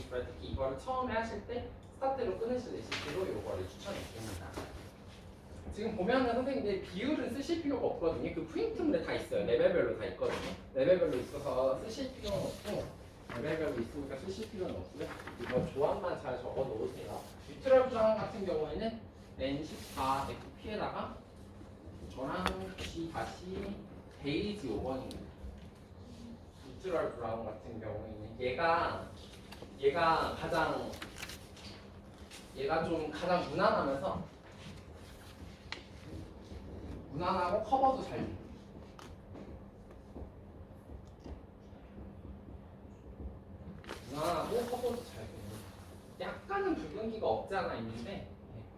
싶어요. 특히 이거를 처음에 하실 때 스타트로 끊으실 레시피로 이거를 추천해드립니다. 지금 보면은 선생님들 비율은 쓰실 필요가 없거든요. 그 프린트물에 다 있어요. 레벨별로 다 있거든요. 레벨별로 있어서 쓰실 필요는 없고 레벨별로 있으니까 쓰실 필요는 없고요. 이거 조합만 잘 적어 놓으세요. 뉴트럴 조합 같은 경우에는 N14FP에다가 저랑 G 다시 베이지 5번입니다. 뉴트럴 브라운 같은 경우에는 얘가 얘가 가장 얘가 좀 가장 무난하면서 무난하고 커버도 잘 돼요. 무난하고 커버도 잘 돼요. 약간은 붉은기가 없지 않아 있는데 네,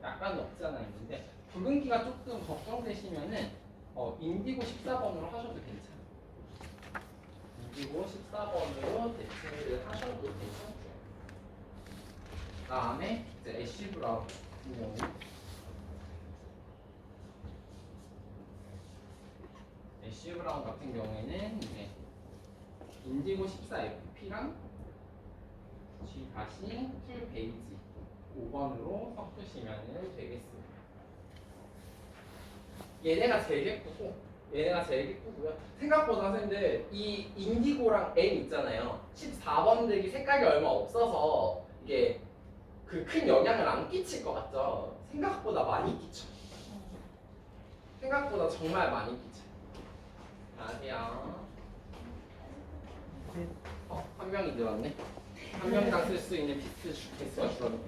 약간은 없지 않아 있는데 붉은기가 조금 걱정되시면은 어, 인디고 14번으로 하셔도 괜찮아요. 인디고 14번으로 대체를 하셔도 괜찮고요. 다음에 이제 애쉬 브라운 애쉬 브라운 같은 경우에는 이제 인디고 14FP랑 G 다시 풀 베이지 5번으로 섞으시면 되겠습니다. 얘네가 제일 예쁘고 얘네가 제일 예쁘고요. 생각보다 선생님들 이 인디고랑 M 있잖아요. 14번 들이 색깔이 얼마 없어서 이게 그 큰 영향을 안 끼칠 것 같죠? 생각보다 많이 끼쳐. 생각보다 정말 많이 끼쳐. 안녕하세요. 어, 한 명이 늘었네. 한 명당 쓸 수 있는 피스 주- 개수가 줄었네.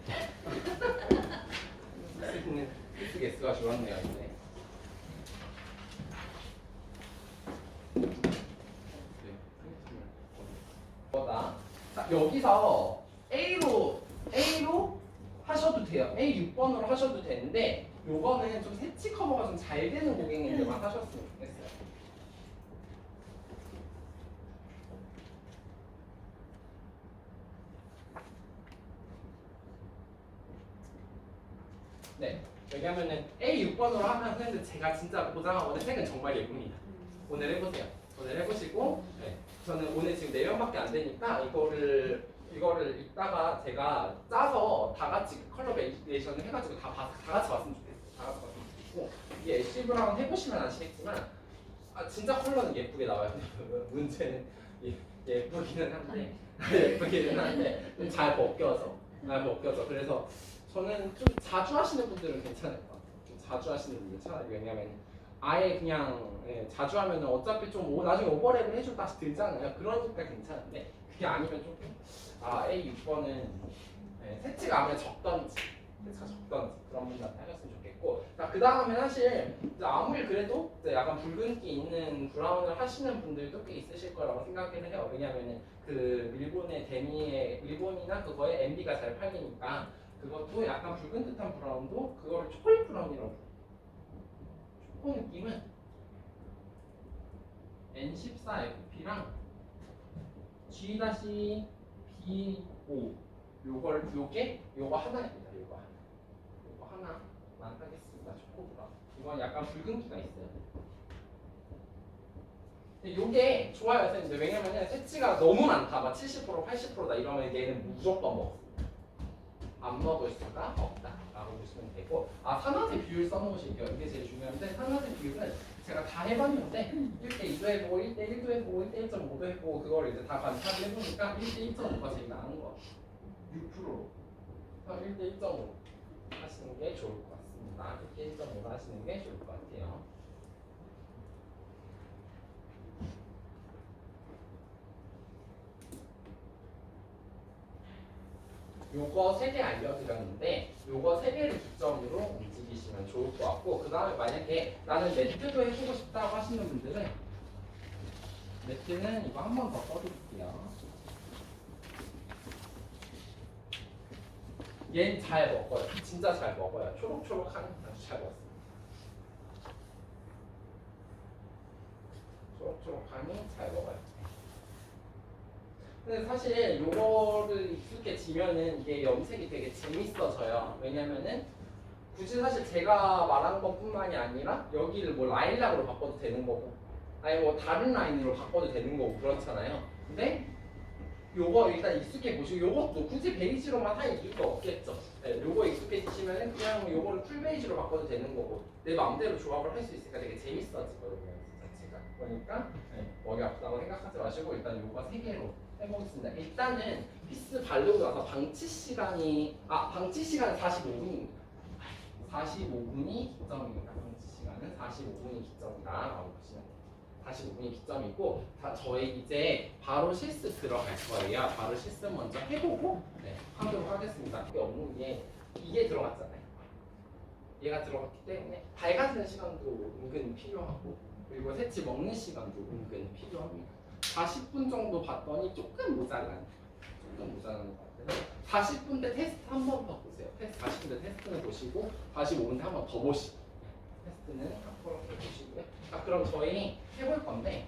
쓸수 있는 피스 개수가 줄었네요, 이제. 자, 여기서 A로 A로 하셔도 돼요. A 6번으로 하셔도 되는데 요거는 좀 세치 커버가 좀 잘 되는 고객님들만 하셨으면 좋겠어요. 네. 왜냐면은 A 6번으로 하면 근데 제가 진짜 보장하거든요. 색은 정말 예쁩니다. 오늘 해보세요. 오늘 해보시고 네. 저는 오늘 지금 4명밖에 안 되니까 이거를 이거를 이따가 제가 짜서 다 같이 컬러 베이션을 해가지고 다, 봐- 다 같이 봤으면 좋겠어요. 다 같이 봤으면 좋겠고 이게 애쉬 브라운 해보시면 아시겠지만 아 진짜 컬러는 예쁘게 나와요. 문제는 예- 예쁘기는 한데 예쁘기는 한데 좀잘 벗겨서 잘 벗겨서 그래서 저는 좀 자주 하시는 분들은 괜찮을 것 같아요. 좀 자주 하시는 분들 차라리 왜냐면 아예 그냥 예, 자주 하면 어차피 좀 오- 나중에 오버랩을 해주고 다시 들잖아요. 그러니까 괜찮은데 그게 아니면 조금 아 A 6번은 예, 세치가 아무래도 적던지 세치가 적던지 그런 분들한테 하셨으면 좋겠고 자, 그 다음에 사실 아무리 그래도 약간 붉은기 있는 브라운을 하시는 분들도 꽤 있으실 거라고 생각을 해요. 왜냐면은 그 일본의 데미의 일본이나 그거에 MB가 잘 팔리니까 그것도 약간 붉은 듯한 브라운도 그거를 초콜릿 브라운이라고. 초코 느낌은 N14FP랑 G-B5 요걸 요게 요거 하나입니다. 요거 하나. 요거 하나만 하겠습니다. 초코 브라운. 이건 약간 붉은기가 있어요. 요게 좋아요, 선생님들. 왜냐면은 세치가 너무 많다. 막 70%, 80%다 이러면 얘는 무조건 먹어. 안 먹을 수가 없다. 라고 보시면 되고 아 산화제 비율 써놓으실게요. 이게 제일 중요한데 산화제 비율은 제가 다 해봤는데 1대 2도 해보고 1대 1도 해보고 1대 1.5도 해보고 그걸 이제 다 관찰을 해보니까 1대 1.5가 제일 나은 거 6%로 1대 1.5 하시는 게 좋을 것 같습니다. 1대 1.5로 하시는 게 좋을 것 같아요. 요거 세 개 알려드렸는데 요거 세 개를 기점으로 움직이시면 좋을 것 같고 그 다음에 만약에 나는 매트도 해보고 싶다고 하시는 분들은 매트는 이거 한 번 더 써드릴게요. 얘는 잘 먹어요. 진짜 잘 먹어요. 초록초록한 아주 잘 먹습니다. 초록초록하니 잘 먹어요 근데 사실 요거를 익숙해 지면은 이게 염색이 되게 재밌어져요. 왜냐면은 굳이 사실 제가 말한 것뿐만이 아니라 여기를 뭐 라일락으로 바꿔도 되는 거고 아니 뭐 다른 라인으로 바꿔도 되는 거고 그렇잖아요. 근데 요거 일단 익숙해 보시고 요것도 굳이 베이지로만 할 이유가 없겠죠. 네, 요거 익숙해지시면은 그냥 요거를 풀 베이지로 바꿔도 되는 거고 내 마음대로 조합을 할 수 있으니까 되게 재밌어지거든요. 자체가. 그러니까 네, 머리 아프다고 생각하지 마시고 일단 요거 세 개로 해보겠습니다. 일단은 피스 바르고 나서 방치 시간이 아 방치 시간은 45분입니다. 45분이 기점입니다. 방치 시간은 45분이 기점이다라고 보시면 돼요. 45분이 기점이고 다 저희 이제 바로 실습 들어갈 거예요. 바로 실습 먼저 해보고 네, 하도록 하겠습니다. 이게 업무에 이게 들어갔잖아요. 얘가 들어갔기 때문에 밝아지는 시간도 은근 필요하고 그리고 새치 먹는 시간도 은근 필요합니다. 40분 정도 봤더니 조금 모자란 조금 모자라는 것 같아서 40분 때 테스트 한번더 보세요. 테스트 40분 때 테스트는 보시고 45분 때한번 더 보시고 테스트는 앞으로 보시고요. 아 그럼 저희 해볼 건데